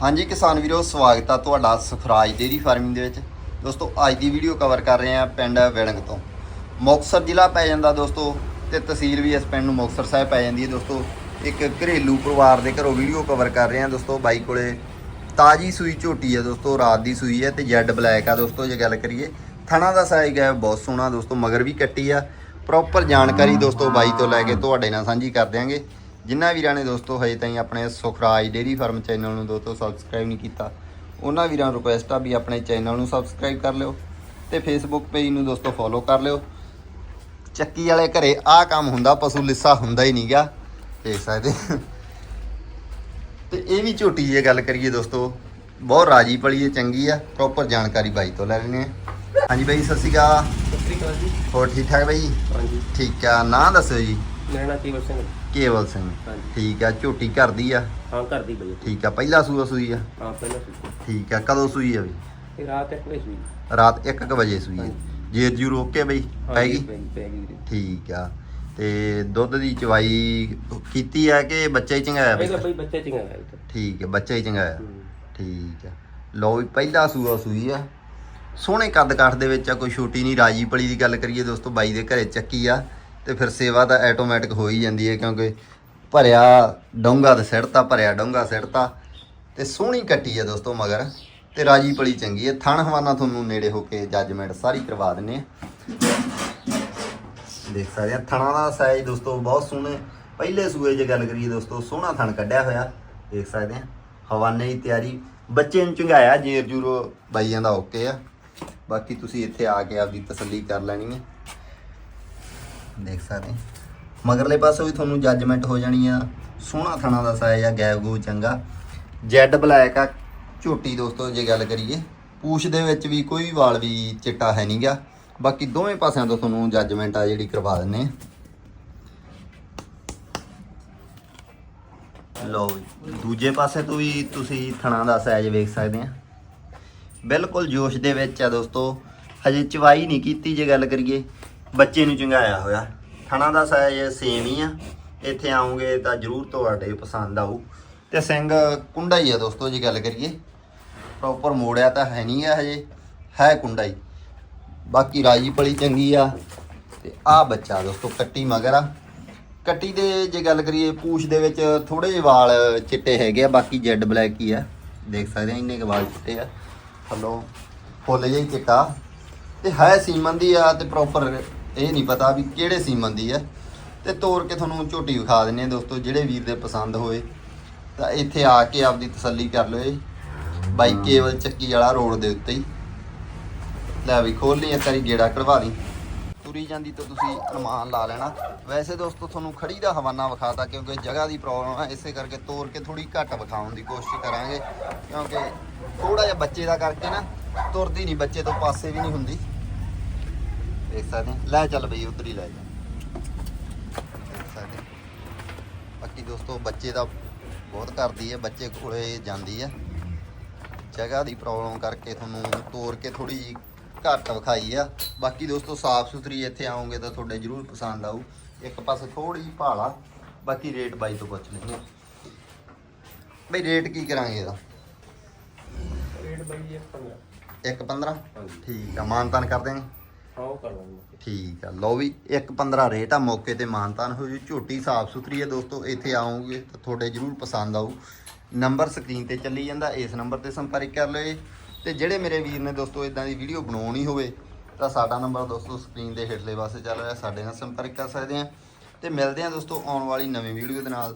ਹਾਂਜੀ ਕਿਸਾਨ ਵੀਰੋ, ਸਵਾਗਤ ਆ ਤੁਹਾਡਾ ਸੁਖਰਾਜ ਡੇਰੀ ਫਾਰਮਿੰਗ ਦੇ ਵਿੱਚ। ਦੋਸਤੋ, ਅੱਜ ਦੀ ਵੀਡੀਓ ਕਵਰ ਕਰ ਰਹੇ ਆ ਪਿੰਡ ਵਿਲੰਗ ਤੋਂ। ਮੁਕਤਸਰ ਜ਼ਿਲ੍ਹਾ ਪੈ ਜਾਂਦਾ ਦੋਸਤੋ ਤੇ ਤਹਿਸੀਲ ਵੀ ਇਸ ਪਿੰਡ ਨੂੰ ਮੁਕਤਸਰ ਸਾਹਿਬ ਪੈ ਜਾਂਦੀ ਹੈ ਦੋਸਤੋ। ਇੱਕ ਘਰੇਲੂ ਪਰਿਵਾਰ ਦੇ ਘਰੋਂ ਵੀਡੀਓ ਕਵਰ ਕਰ ਰਹੇ ਆ ਦੋਸਤੋ। ਬਾਈ ਕੋਲੇ ਤਾਜੀ ਸੂਈ ਝੋਟੀ ਹੈ ਦੋਸਤੋ, ਰਾਤ ਦੀ ਸੂਈ ਹੈ ਤੇ ਜੈਡ ਬਲੈਕ ਆ ਦੋਸਤੋ, ਜੇ ਗੱਲ ਕਰੀਏ। ਥਣਾ ਦਾ ਸਾਈਜ਼ ਹੈ, ਬਹੁਤ ਸੋਹਣਾ ਦੋਸਤੋ, ਮਗਰ ਵੀ ਕੱਟੀ ਆ। ਪ੍ਰੋਪਰ ਜਾਣਕਾਰੀ ਦੋਸਤੋ ਬਾਈ ਤੋਂ ਲੈ ਕੇ ਤੁਹਾਡੇ ਨਾਲ ਸਾਂਝੀ ਕਰ ਦਿਆਂਗੇ। ਜਿਨ੍ਹਾਂ ਵੀਰਾਂ ਨੇ ਦੋਸਤੋ ਹਜੇ ਤਾਈਂ ਆਪਣੇ ਸੁਖਰਾਜ ਡੇਰੀ ਫਾਰਮ ਚੈਨਲ ਨੂੰ ਦੋਸਤੋ ਸਬਸਕ੍ਰਾਈਬ ਨਹੀਂ ਕੀਤਾ ਉਹਨਾਂ ਵੀਰਾਂ ਨੂੰ ਰਿਕੁਐਸਟ ਆ ਵੀ ਆਪਣੇ ਚੈਨਲ ਨੂੰ ਸਬਸਕ੍ਰਾਈਬ ਕਰ ਲਿਓ ਤੇ ਫੇਸਬੁੱਕ ਪੇਜ ਨੂੰ ਦੋਸਤੋ ਫੋਲੋ ਕਰ ਲਿਓ। ਚੱਕੀ ਵਾਲੇ ਘਰੇ ਆਹ ਕੰਮ ਹੁੰਦਾ ਪਸ਼ੂ ਲਿੱਸਾ ਹੁੰਦਾ ਹੀ ਨਹੀਂਗਾ ਦੇਖ ਸਕਦੇ ਤੇ ਇਹ ਵੀ ਝੋਟੀ ਜੇ ਗੱਲ ਕਰੀਏ ਦੋਸਤੋ ਬਹੁਤ ਰਾਜੀ ਪਲੀ ਹੈ ਚੰਗੀ ਆ ਪ੍ਰੋਪਰ ਜਾਣਕਾਰੀ ਬਾਈ ਤੋਂ ਲੈ ਲੈਣੇ ਆ ਹਾਂਜੀ ਬਾਈ ਸਤਿ ਸ਼੍ਰੀ ਅਕਾਲ। ਸਤਿ ਸ੍ਰੀ ਅਕਾਲ ਜੀ। ਹੋਰ ਠੀਕ ਠਾਕ ਬਾਈ? ਹਾਂਜੀ। ਠੀਕ ਆ ਨਾਂ ਦੱਸੋ ਜੀ। ਮੇਰਾ ਨਾਮ ਕੇਵਲ ਸਿੰਘ ਕੇਵਲ ਸਿੰਘ। ਹਾਂਜੀ। ਠੀਕ ਆ ਝੋਟੀ ਘਰ ਦੀ ਆ? ਹਾਂ ਘਰ ਦੀ ਬਈ ਠੀਕ ਆ ਪਹਿਲਾ ਸੂਆ ਸੂਈ ਆ? ਹਾਂ ਪਹਿਲਾਂ ਸੀ ਠੀਕ ਆ ਕਦੋਂ ਸੂਈ ਆ ਬਈ ਰਾਤ ਇੱਕ ਵਜੇ ਸੂਈ। ਰਾਤ 1:00 ਵਜੇ ਸੂਈ ਆ। ਜੇਰ ਜੂ ਰੋਕ ਬਈ ਪੈ ਗਈ? ਪੈ ਗਈ ਪੈ ਗਈ ਵੀਰੇ। ਠੀਕ ਆ। ਤੇ ਦੁੱਧ ਦੀ ਚਵਾਈ ਕੀਤੀ ਆ ਕਿ ਬੱਚਾ ਹੀ ਚੰਗਾਇਆ ਬਈ? ਬਈ ਬੱਚੇ ਚੰਗਾ ਹੈ ਇੱਥੇ ਠੀਕ ਹੈ ਬੱਚਾ ਹੀ ਚੰਗਾਇਆ। ਠੀਕ ਆ। ਲਓ ਵੀ ਪਹਿਲਾ ਸੂਆ ਸੂਈ ਆ। ਸੋਹਣੇ ਕੱਦ ਕਾਠ ਦੇ ਵਿੱਚ ਆ ਕੋਈ ਛੋਟੀ ਨਹੀਂ ਰਾਜੀ ਪਲੀ ਦੀ ਗੱਲ ਕਰੀਏ ਦੋਸਤੋ ਬਾਈ ਦੇ ਘਰੇ ਚੱਕੀ ਆ। ਤੇ ਫਿਰ ਸੇਵਾ ਤਾਂ ਆਟੋਮੈਟਿਕ ਹੋ ਹੀ ਜਾਂਦੀ ਹੈ ਕਿਉਂਕਿ ਭਰਿਆ ਡੋਂਗਾ ਤੇ ਸਿੜਤਾ, ਭਰਿਆ ਡੋਂਗਾ, ਸਿੜਤਾ ਤੇ ਸੋਹਣੀ ਕੱਟੀ ਹੈ ਦੋਸਤੋ ਮਗਰ ਤੇ ਰਾਜੀ ਪਲੀ ਚੰਗੀ ਹੈ। ਥਣ ਹਵਾਨਾ ਤੁਹਾਨੂੰ ਨੇੜੇ ਹੋ ਕੇ ਜੱਜਮੈਂਟ ਸਾਰੀ ਕਰਵਾ ਦਿੰਨੇ ਆ ਦੇਖ ਸਕਦੇ ਆ ਥਣਾ ਦਾ ਸਾਈਜ਼ ਦੋਸਤੋ ਬਹੁਤ ਸੋਹਣੇ ਪਹਿਲੇ ਸੂਏ ਜੇ ਗੱਲ ਕਰੀਏ ਦੋਸਤੋ, ਸੋਹਣਾ ਥਣ ਕੱਢਿਆ ਹੋਇਆ। ਦੇਖ ਸਕਦੇ ਆ ਹਵਾਨੇ ਦੀ ਤਿਆਰੀ। ਬੱਚੇ ਨੂੰ ਚੰਗਾਇਆ ਜੇਰ ਜੂਰੋ ਬਾਈਆਂ ਦਾ ਓਕੇ ਆ। ਬਾਕੀ ਤੁਸੀਂ ਇੱਥੇ ਆ ਕੇ ਆਪਦੀ ਤਸੱਲੀ ਕਰ ਲੈਣੀ ਹੈ। ਦੇਖ ਸਕਦੇ ਮਗਰਲੇ ਪਾਸੇ ਵੀ ਤੁਹਾਨੂੰ ਜੱਜਮੈਂਟ ਹੋ ਜਾਣੀ ਆ। ਸੋਹਣਾ ਥਣਾ ਦਾ ਸਾਈਜ਼ ਆ ਗੈਬ ਗੂ ਚੰਗਾ। ਜੈਡ ਬਲੈਕ ਆ। ਝੋਟੀ ਦੋਸਤੋ, ਜੇ ਗੱਲ ਕਰੀਏ, ਪੂਛ ਦੇ ਵਿੱਚ ਵੀ ਕੋਈ ਵਾਲ ਵੀ ਚਿੱਟਾ ਹੈ ਨਹੀਂਗਾ ਬਾਕੀ ਦੋਵੇਂ ਪਾਸਿਆਂ ਤੋਂ ਤੁਹਾਨੂੰ ਜੱਜਮੈਂਟ ਆ ਜਿਹੜੀ ਕਰਵਾ ਦਿੰਨੇ ਆ ਲਓ ਵੀ ਦੂਜੇ ਪਾਸੇ ਤੋਂ ਵੀ ਤੁਸੀਂ ਥਣਾ ਦਾ ਸਾਈਜ਼ ਵੇਖ ਸਕਦੇ ਆ ਬਿਲਕੁਲ ਜੋਸ਼ ਦੇ ਵਿੱਚ ਆ ਦੋਸਤੋ, ਹਜੇ ਚਵਾਈ ਨਹੀਂ ਕੀਤੀ ਜੇ ਗੱਲ ਕਰੀਏ। ਬੱਚੇ ਨੂੰ ਚੰਗਾਇਆ ਹੋਇਆ। ਥਣਾ ਦਾ ਸਾਈਜ਼ ਸੇਮ ਹੀ ਆ। ਇੱਥੇ ਆਉਂਗੇ ਤਾਂ ਜਰੂਰ ਤੁਹਾਡੇ ਪਸੰਦ ਆਊ। ਤੇ ਸਿੰਘ ਕੁੰਡਾ ਹੀ ਆ ਦੋਸਤੋ, ਜੇ ਗੱਲ ਕਰੀਏ। ਪ੍ਰੋਪਰ ਮੋੜਿਆ ਤਾਂ ਹੈ ਨਹੀਂ ਆ ਹਜੇ। ਹੈ ਕੁੰਡਾ ਹੀ ਬਾਕੀ ਰਾਜੀ ਪਲੀ ਚੰਗੀ ਆ। ਤੇ ਆ ਬੱਚਾ ਦੋਸਤੋ, ਕੱਟੀ ਮਗਰ ਆ। ਕੱਟੀ ਦੇ ਜੇ ਗੱਲ ਕਰੀਏ, ਪੂਛ ਦੇ ਵਿੱਚ ਥੋੜੇ ਜਿਹੇ ਵਾਲ ਚਿੱਟੇ ਹੈਗੇ ਆ, ਬਾਕੀ ਜੈਡ ਬਲੈਕ ਹੀ ਆ। ਦੇਖ ਸਕਦੇ ਆ, ਇੰਨੇ ਕੁ ਵਾਲ ਚਿੱਟੇ ਆ। ਥੱਲੋਂ ਫੁੱਲ ਜਿਹਾ ਚਿੱਟਾ। ਤੇ ਹੈ ਸੀਮਨ ਦੀ ਆ ਤੇ ਪ੍ਰੋਪਰ ਇਹ ਨਹੀਂ ਪਤਾ ਵੀ ਕਿਹੜੇ ਸੀਮਨ ਦੀ ਹੈ ਤੇ ਤੋੜ ਕੇ ਤੁਹਾਨੂੰ ਝੋਟੀ ਵਿਖਾ ਦਿੰਨੇ ਆ ਦੋਸਤੋ, ਜਿਹੜੇ ਵੀਰ ਦੇ ਪਸੰਦ ਹੋਏ, ਤਾਂ ਇੱਥੇ ਆ ਕੇ ਆਪਦੀ ਤਸੱਲੀ ਕਰ ਲਿਓ ਜੀ ਬਾਈ ਕੇਵਲ ਚੱਕੀ ਵਾਲਾ ਰੋਡ ਦੇ ਉੱਤੇ ਹੀ। ਲੈ ਵੀ ਖੋਲ ਲਈ ਇੱਕ ਵਾਰੀ ਗੇੜਾ ਕਢਵਾ ਲਈ। ਤੁਰੀ ਜਾਂਦੀ ਤਾਂ ਤੁਸੀਂ ਅਨੁਮਾਨ ਲਾ ਲੈਣਾ। ਵੈਸੇ ਦੋਸਤੋ, ਤੁਹਾਨੂੰ ਖੜੀ ਦਾ ਹਵਾਨਾ ਵਿਖਾਤਾ ਕਿਉਂਕਿ ਜਗ੍ਹਾ ਦੀ ਪ੍ਰੋਬਲਮ ਹੈ ਇਸੇ ਕਰਕੇ ਤੋਰ ਕੇ ਥੋੜੀ ਘੱਟ ਵਿਖਾਉਣ ਦੀ ਕੋਸ਼ਿਸ਼ ਕਰਾਂਗੇ। ਕਿਉਂਕਿ ਥੋੜਾ ਜਿਹਾ ਬੱਚੇ ਦਾ ਕਰਕੇ ਨਾ, ਤੁਰਦੀ ਨਹੀਂ, ਬੱਚੇ ਤੋਂ ਪਾਸੇ ਵੀ ਨਹੀਂ ਹੁੰਦੀ। ਦੇਖ ਸਕਦੇ। ਲੈ ਚੱਲ ਬਈ ਉਧਰ ਹੀ ਲੈ ਜਾ। ਦੇਖ ਸਕਦੇ। ਬਾਕੀ ਦੋਸਤੋ ਬੱਚੇ ਦਾ ਬਹੁਤ ਕਰਦੀ ਹੈ ਬੱਚੇ ਕੋਲੇ ਜਾਂਦੀ ਹੈ ਜਗ੍ਹਾ ਦੀ ਪ੍ਰੋਬਲਮ ਕਰਕੇ ਤੁਹਾਨੂੰ ਤੋਰ ਕੇ ਥੋੜੀ ਜਿਹੀ ਘੱਟ ਵਿਖਾਈ ਆ। ਬਾਕੀ ਦੋਸਤੋ ਸਾਫ਼ ਸੁਥਰੀ ਇੱਥੇ ਆਓਗੇ ਤਾਂ ਤੁਹਾਡੇ ਜਰੂਰ ਪਸੰਦ ਆਊ। ਇੱਕ ਪਾਸੇ ਥੋੜੀ ਜਿਹੀ ਭਾਲਾ ਬਾਕੀ ਰੇਟ ਬਾਈ ਤੋਂ ਪੁੱਛ ਲੈਂਦੇ ਬਈ ਰੇਟ ਕੀ ਕਰਾਂਗੇ ਇਹਦਾ? ਰੇਟ ਬਈ ਇੱਕ 15 ਇੱਕ 15 ਹਾਂਜੀ। ਠੀਕ ਆ ਮਾਨਤਾਨ ਕਰ ਹਾਂ ਉਹ ਕਰ ਲਾਂਗੇ ਠੀਕ ਆ, ਲਓ ਵੀ 1.15 ਰੇਟ ਆ, ਮੌਕੇ ਤੇ ਮਾਨਤਾਨ ਹੋ ਜੀ। ਝੋਟੀ ਸਾਫ਼ ਸੁਥਰੀ ਹੈ ਦੋਸਤੋ, ਇੱਥੇ ਆਉਂਗੇ ਤਾਂ ਤੁਹਾਡੇ ਜਰੂਰ ਪਸੰਦ ਆਊ। ਨੰਬਰ ਸਕਰੀਨ ਤੇ ਚੱਲੀ ਜਾਂਦਾ, ਇਸ ਨੰਬਰ ਤੇ ਸੰਪਰਕ ਕਰ ਲਓ ਜੀ। ਤੇ ਜਿਹੜੇ ਮੇਰੇ ਵੀਰ ਨੇ ਦੋਸਤੋ ਇਦਾਂ ਦੀ ਵੀਡੀਓ ਬਣਾਉਣੀ ਹੋਵੇ, ਤਾਂ ਸਾਡਾ ਨੰਬਰ ਦੋਸਤੋ ਸਕਰੀਨ ਦੇ ਹੇਠਲੇ ਪਾਸੇ ਚੱਲ ਰਿਹਾ, ਸਾਡੇ ਨਾਲ ਸੰਪਰਕ ਕਰ ਸਕਦੇ ਆ। ਤੇ ਮਿਲਦੇ ਆ ਦੋਸਤੋ, ਆਉਣ ਵਾਲੀ ਨਵੀਂ ਵੀਡੀਓ ਦੇ ਨਾਲ।